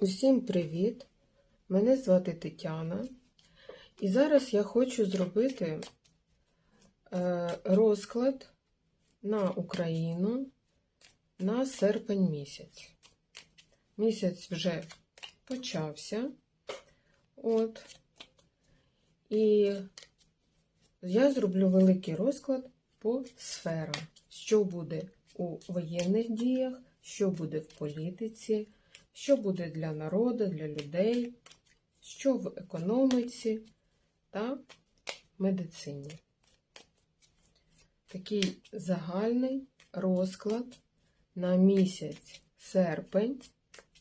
Усім привіт! Мене звати Тетяна. І зараз я хочу зробити е, розклад на Україну на серпень місяць. Місяць вже почався. От. І я зроблю великий розклад по сферам, що буде у воєнних діях, що буде в політиці, що буде для народу, для людей, що в економіці та медицині. Такий загальний розклад на місяць серпень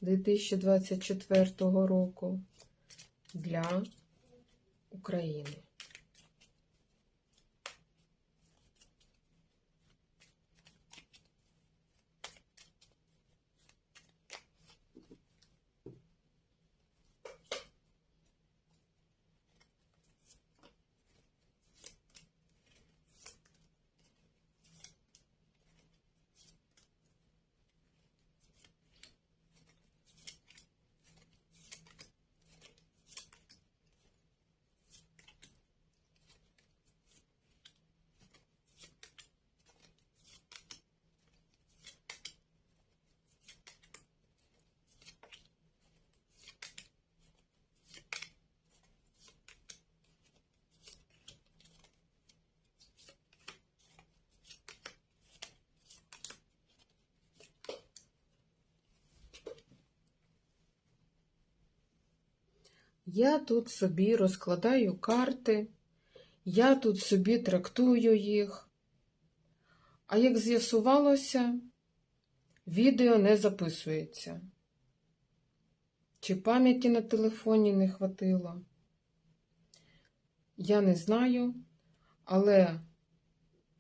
2024 року для України. Я тут собі розкладаю карти, я тут собі трактую їх. А як з'ясувалося, відео не записується. Чи пам'яті на телефоні не хватило? Я не знаю, але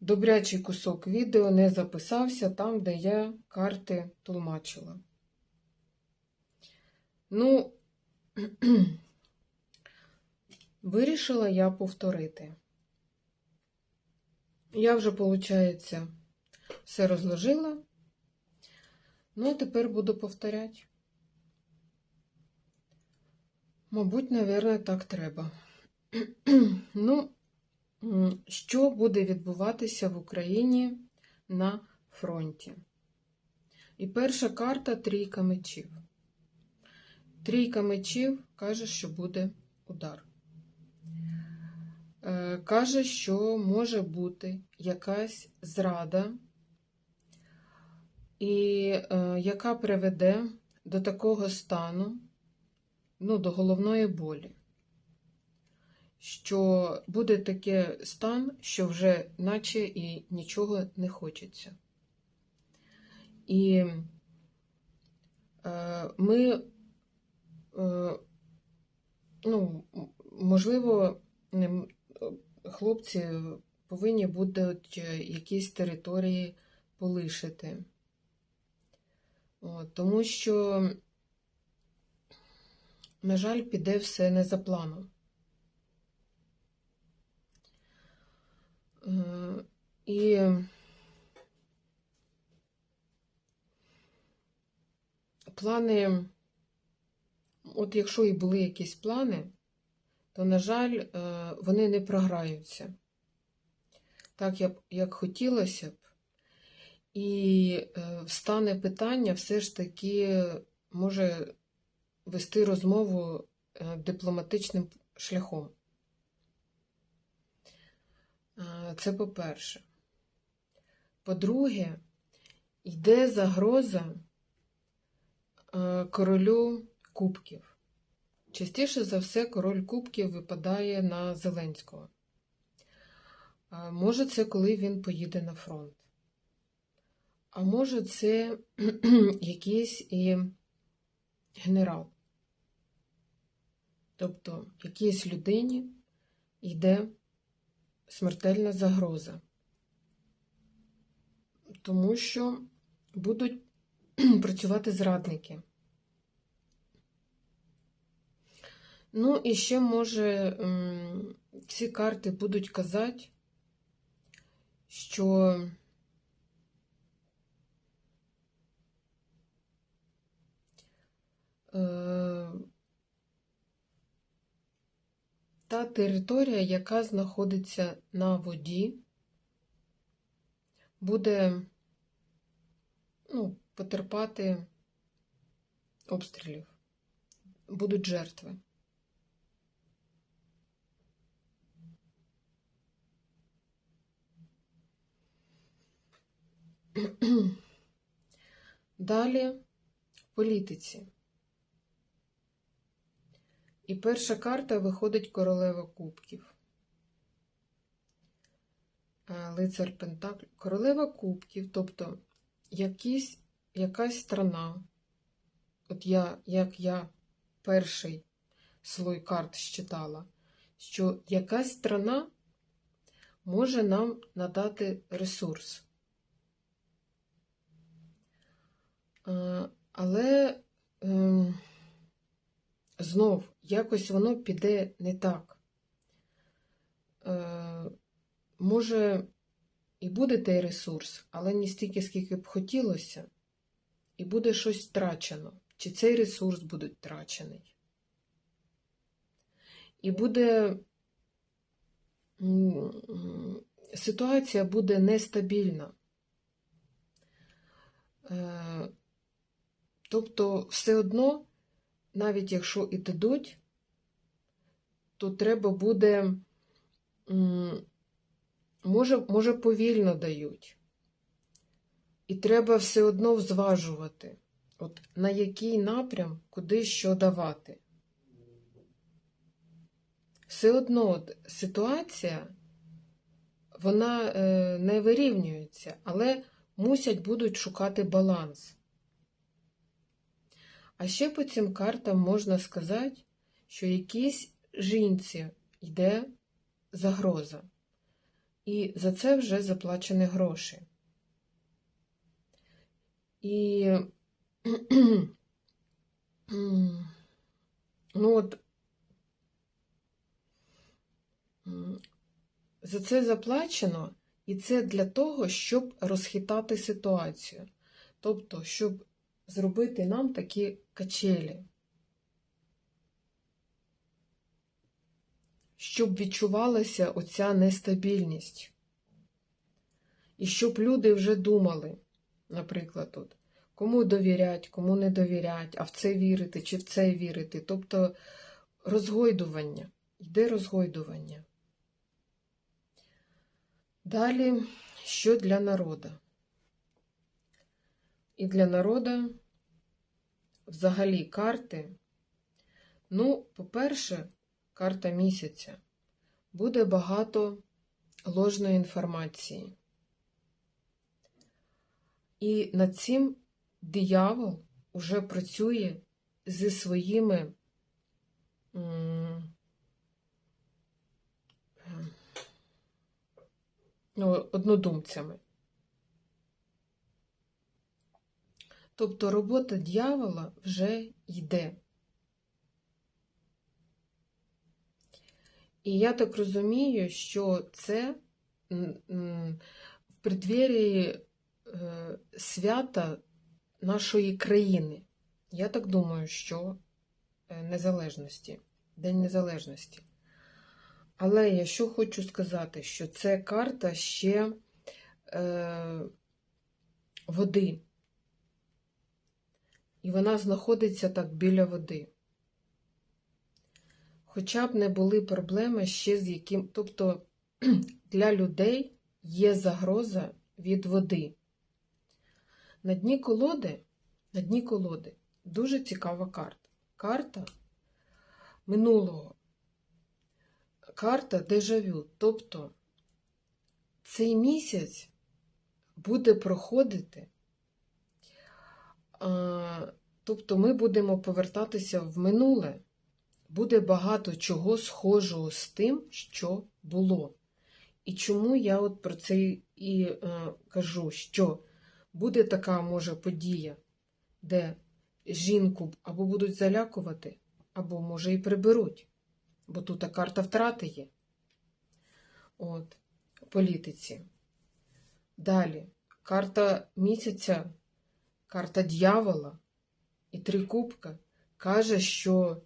добрячий кусок відео не записався там, де я карти тлумачила. Ну, Вирішила я повторити. Я вже, виходить, все розложила. Ну, а тепер буду повторяти. Мабуть, напевно, так треба. ну, що буде відбуватися в Україні на фронті? І перша карта трійка мечів. Трійка мечів каже, що буде удар. Е, каже, що може бути якась зрада, і е, яка приведе до такого стану, ну, до головної болі. Що буде такий стан, що вже наче і нічого не хочеться. І е, ми, ну, можливо, хлопці повинні будуть якісь території полишити. Тому що, на жаль, піде все не за планом. Е, і плани, от якщо і були якісь плани, то, на жаль, е, вони не програються так, як хотілося б. І е, встане питання все ж таки може вести розмову е, дипломатичним шляхом. Це по-перше. По-друге, йде загроза королю кубків. Частіше за все, король Кубків випадає на Зеленського. Може, це коли він поїде на фронт. А може, це якийсь і генерал. Тобто, якійсь людині йде смертельна загроза. Тому що будуть працювати зрадники. Ну, і ще, може, ці карти будуть казати, що э, та територія, яка знаходиться на воді, буде ну, потерпати обстрілів, будуть жертви. Далі в політиці. І перша карта виходить королева кубків. Е, Лицар Пентакль. Королева кубків, тобто якісь, якась страна. От я, як я перший слой карт щитала, що якась страна може нам надати ресурс. Е, Але ем, знов якось воно піде не так. Е, Може, і буде той ресурс, але не стільки, скільки б хотілося, і буде щось втрачено. Чи цей ресурс буде втрачений? І буде ситуація буде нестабільна. Тобто, все одно, навіть якщо і дадуть, то треба буде, може, може повільно дають. І треба все одно зважувати, от на який напрям, куди що давати. Все одно от, ситуація, вона е, не вирівнюється, але мусять будуть шукати баланс. А ще по цим картам можна сказати, що якійсь жінці йде загроза. І за це вже заплачені гроші. І ну от за це заплачено, і це для того, щоб розхитати ситуацію. Тобто, щоб зробити нам такі качелі. Щоб відчувалася оця нестабільність. І щоб люди вже думали, наприклад, тут, кому довірять, кому не довірять, а в це вірити чи в це вірити. Тобто розгойдування, йде розгойдування. Далі, що для народу? І для народу взагалі карти. Ну, по-перше, карта місяця. Буде багато ложної інформації. І над цим диявол уже працює зі своїми ну, однодумцями. Тобто робота дьявола вже йде. І я так розумію, що це в преддверії е, свята нашої країни. Я так думаю, що е, незалежності, День Незалежності. Але я що хочу сказати, що це карта ще е, води і вона знаходиться так біля води. Хоча б не були проблеми ще з яким. Тобто для людей є загроза від води. На дні колоди, на дні колоди дуже цікава карта. Карта минулого. Карта дежавю. Тобто цей місяць буде проходити Тобто ми будемо повертатися в минуле. Буде багато чого схожого з тим, що було. І чому я от про це і е, кажу, що буде така, може, подія, де жінку або будуть залякувати, або, може, і приберуть. Бо тут карта втрати є. От, політиці. Далі, карта місяця карта дьявола і три кубка каже, що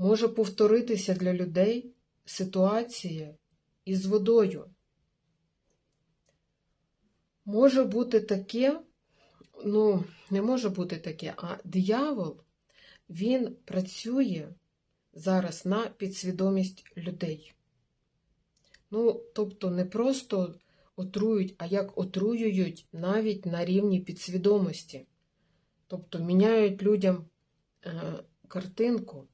Може повторитися для людей ситуація із водою. Може бути таке, ну, не може бути таке, а диявол, він працює зараз на підсвідомість людей. Ну, тобто не просто отрують, а як отруюють навіть на рівні підсвідомості. Тобто міняють людям е, картинку.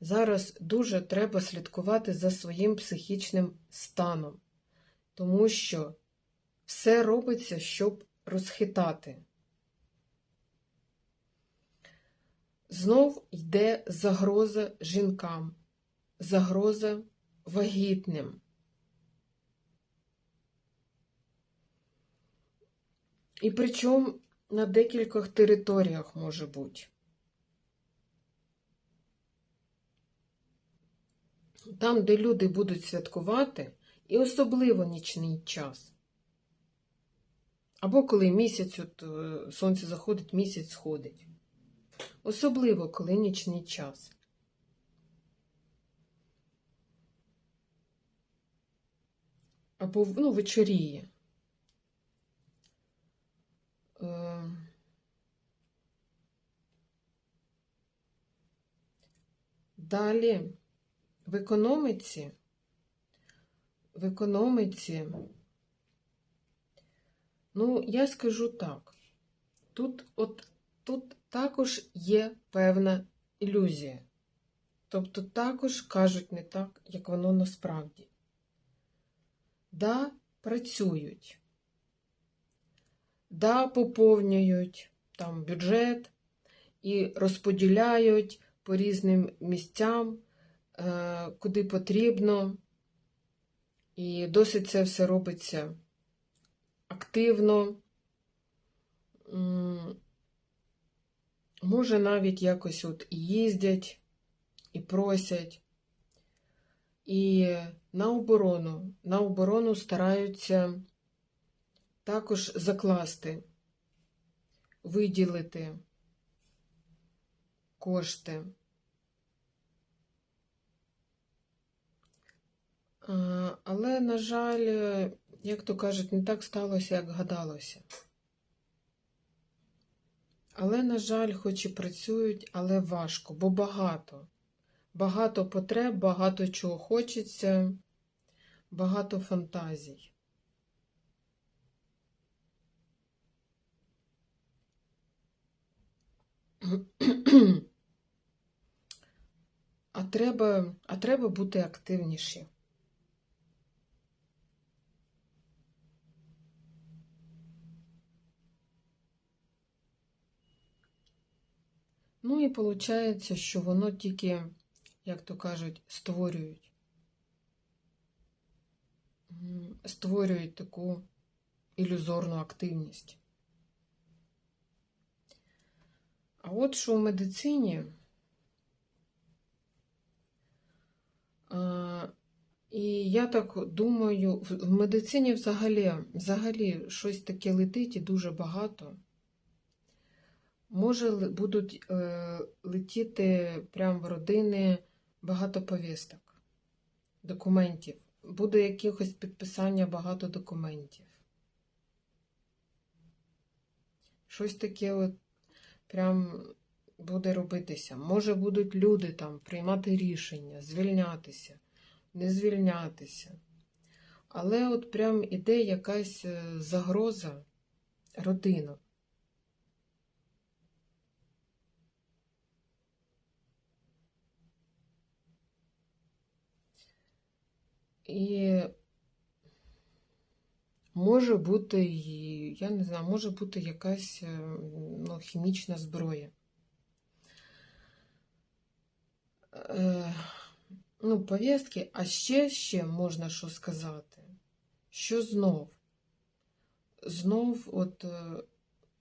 Зараз дуже треба слідкувати за своїм психічним станом, тому що все робиться, щоб розхитати. Знов йде загроза жінкам, загроза вагітним. І причому на декількох територіях може бути. Там, де люди будуть святкувати, і особливо нічний час. Або коли місяць, от, е, сонце заходить, місяць сходить. Особливо, коли нічний час. Або ну, вечоріє. Далі в економіці, в економіці, ну, я скажу так, тут, от, тут також є певна ілюзія. Тобто також кажуть не так, як воно насправді. Да, працюють, да, поповнюють там бюджет і розподіляють по різним місцям, е, куди потрібно. І досить це все робиться активно. Може, навіть якось от і їздять, і просять. І на оборону, на оборону стараються також закласти, виділити кошти. Але, на жаль, як то кажуть, не так сталося, як гадалося. Але, на жаль, хоч і працюють, але важко, бо багато. Багато потреб, багато чого хочеться, багато фантазій. А треба, а треба бути активніші. Ну і виходить, що воно тільки, як то кажуть, створюють. Створюють таку ілюзорну активність. А от що в медицині, і я так думаю, в в медицині взагалі, взагалі щось таке летить і дуже багато. Може, будуть е, летіти прямо в родини багато повісток, документів. Буде якихось підписання багато документів. Щось таке от прям буде робитися. Може, будуть люди там приймати рішення, звільнятися, не звільнятися. Але от прям іде якась е, загроза родинам. І може бути, я не знаю, може бути якась е, ну, хімічна зброя. Е, ну, повістки, а ще ще можна що сказати, що знов, знов, от, е,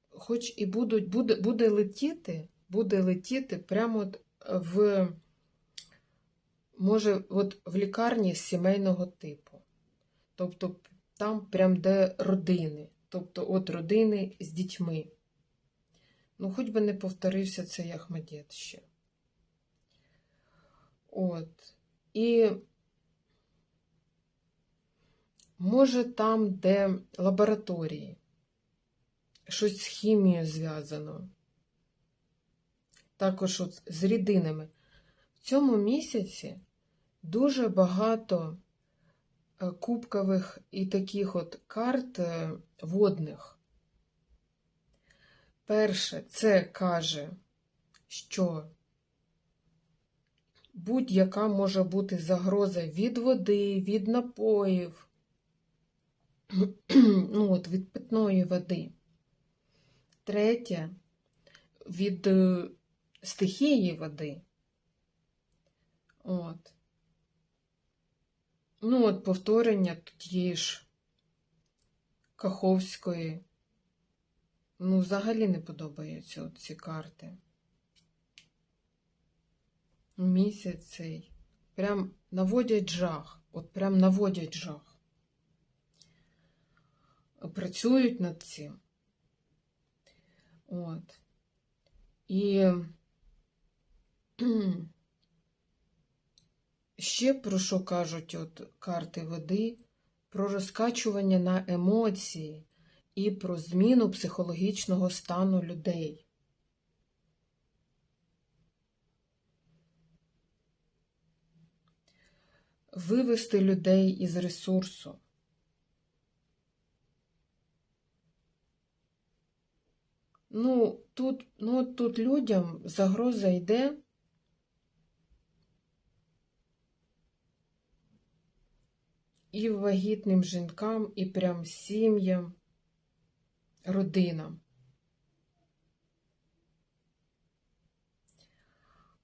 хоч і будуть, буде, буде летіти, буде летіти прямо от в, може, от в лікарні сімейного типу. Тобто там прям де родини, тобто от родини з дітьми. Ну, хоч би не повторився цей Ахмедєт ще. От. І може там, де лабораторії, щось з хімією зв'язано. Також от з рідинами. В цьому місяці дуже багато е, кубкових і таких от карт е, водних. Перше, це каже, що будь-яка може бути загроза від води, від напоїв, ну от від питної води. Третє, від е, стихії води. От. Ну, от повторення тієї ж Каховської. Ну, взагалі не подобаються ці карти. Місяць цей. Прям наводять жах. От прям наводять жах. Працюють над цим. От. І ще про що кажуть от карти води? Про розкачування на емоції і про зміну психологічного стану людей. Вивести людей із ресурсу. Ну, тут, ну, тут людям загроза йде. І вагітним жінкам, і прям сім'ям, родинам.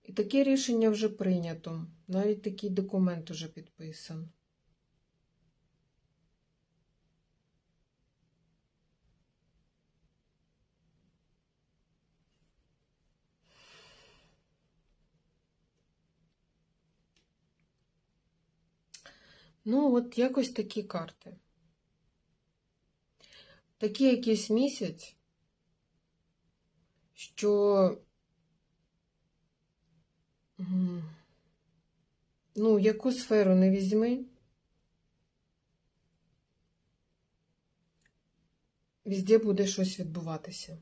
І таке рішення вже прийнято. Навіть такий документ уже підписан. Ну, от якось такі карти. Такий якийсь місяць, що, ну, яку сферу не візьми, везде буде щось відбуватися.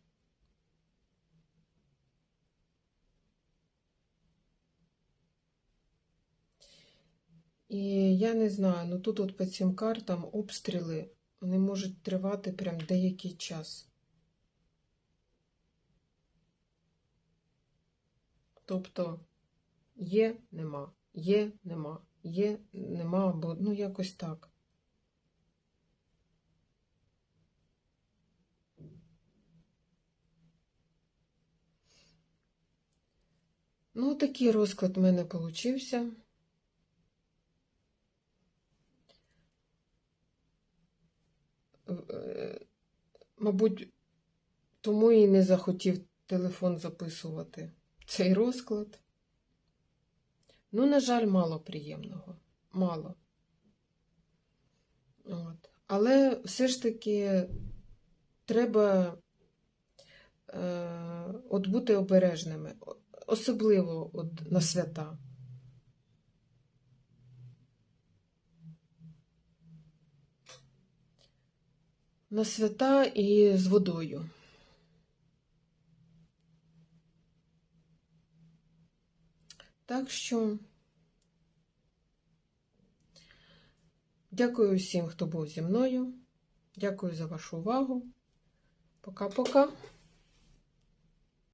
І я не знаю, ну тут от по цим картам обстріли вони можуть тривати прям деякий час. Тобто є, нема, є, нема, є, нема, бо ну якось так. Ну, такий розклад в мене получився. Е, Мабуть, тому і не захотів телефон записувати цей розклад. Ну, на жаль, мало приємного. Мало. От. Але все ж таки треба е, от бути обережними, особливо от на свята. На свята і з водою. Так що дякую всім, хто був зі мною. Дякую за вашу увагу. Пока-пока.